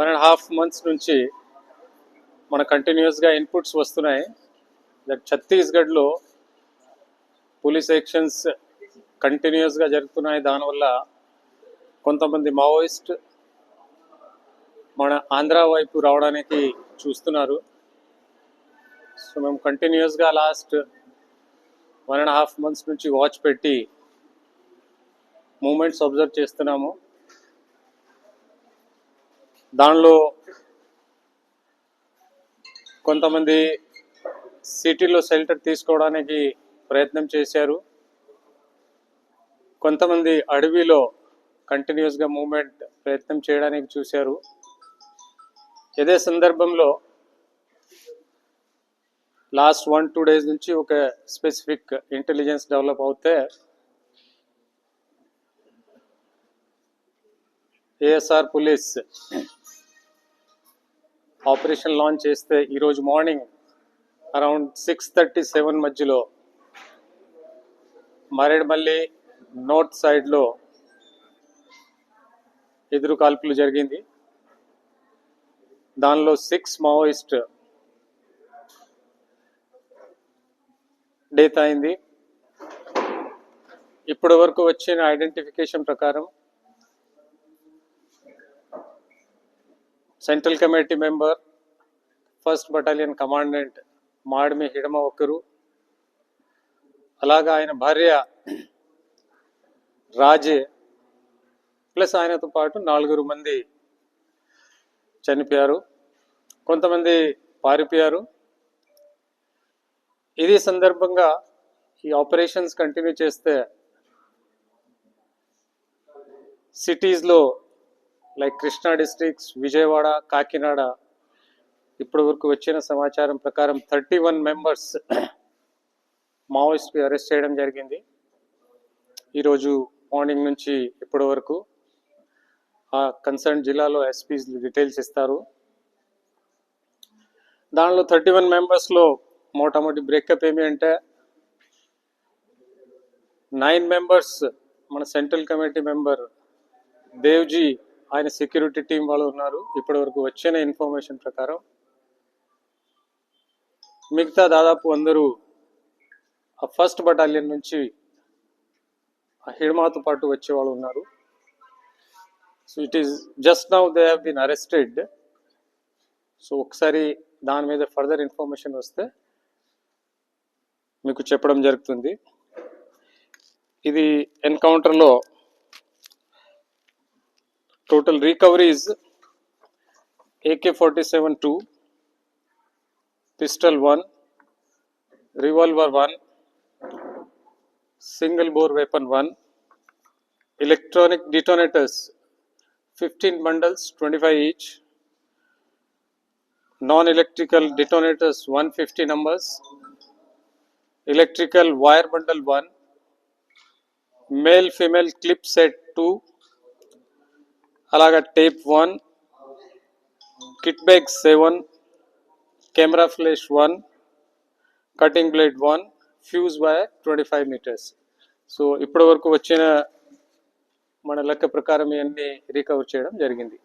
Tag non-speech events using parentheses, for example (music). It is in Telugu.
వన్ అండ్ హాఫ్ మంత్స్ నుంచి మన కంటిన్యూస్గా ఇన్పుట్స్ వస్తున్నాయి. దట్ ఛత్తీస్గఢ్లో పోలీస్ యాక్షన్స్ కంటిన్యూస్గా జరుగుతున్నాయి. దానివల్ల కొంతమంది మావోయిస్ట్ మన ఆంధ్ర వైపు రావడానికి చూస్తున్నారు. సో మేము కంటిన్యూస్గా last one and half months నుంచి వాచ్ పెట్టి మూమెంట్స్ అబ్జర్వ్ చేస్తున్నాము. దానిలో కొంతమంది సిటీలో షెల్టర్ తీసుకోవడానికి ప్రయత్నం చేశారు. కొంతమంది అడవిలో కంటిన్యూస్గా మూమెంట్ ప్రయత్నం చేయడానికి చూశారు. ఇదే సందర్భంలో లాస్ట్ వన్ టూ డేస్ నుంచి ఒక స్పెసిఫిక్ ఇంటెలిజెన్స్ డెవలప్ అవుతే ఏఎస్ఆర్ పోలీస్ ఆపరేషన్ లాంచ్ చేస్తే ఈరోజు morning around six thirty seven మధ్యలో మరేడుమల్లి నార్త్ సైడ్లో ఎదురు కాల్పులు జరిగింది. దానిలో సిక్స్ మావోయిస్ట్ డేట్ అయింది. ఇప్పటి వరకు వచ్చిన ఐడెంటిఫికేషన్ ప్రకారం central committee member first battalion commandant Madvi Hidma ఒకరు అలాగా ఆయన భార్య రాజే ప్లస్ ఆయనతో పాటు నాలుగురు మంది చనిపోయారు. కొంతమంది పారిపోయారు. ఇది సందర్భంగా ఈ ఆపరేషన్స్ కంటిన్యూ చేస్తే సిటీస్లో లైక్ కృష్ణా డిస్ట్రిక్ట్స్ విజయవాడ కాకినాడ. ఇప్పటి వరకు వచ్చిన సమాచారం ప్రకారం థర్టీ వన్ మెంబర్స్ (clears throat) మావోయిస్ట్కి అరెస్ట్ చేయడం జరిగింది. ఈరోజు మార్నింగ్ నుంచి ఇప్పటి వరకు ఆ కన్సర్న్ జిల్లాలో ఎస్పీస్ డీటెయిల్స్ ఇస్తారు. దానిలో థర్టీ వన్ మెంబర్స్లో మోటామోటి బ్రేకప్ ఏమి అంటే నైన్ మెంబర్స్ మన సెంట్రల్ కమిటీ మెంబర్ దేవ్జీ ఆయన సెక్యూరిటీ టీం వాళ్ళు ఉన్నారు. ఇప్పటి వరకు వచ్చిన ఇన్ఫర్మేషన్ ప్రకారం మిగతా దాదాపు అందరూ ఆ ఫస్ట్ బటాలియన్ నుంచి ఆ హిడ్మాతో పాటు వచ్చే వాళ్ళు ఉన్నారు. So it is just now they have been arrested so ఒకసారి దాని మీద ఫర్దర్ ఇన్ఫర్మేషన్ వస్తే మీకు చెప్పడం జరుగుతుంది. ఇది ఎన్కౌంటర్లో total recovery is AK-47 2, pistol 1, revolver 1, single bore weapon 1, electronic detonators 15 bundles 25 each, non-electrical detonators 150 numbers, electrical wire bundle 1, male female clip set 2, అలాగా tape one kit bag seven camera flash one cutting blade one fuse wire 25 metres. So ఇప్పటి వరకు వచ్చిన మన లెక్క ప్రకారం ఇవన్నీ రికవర్ చేయడం జరిగింది.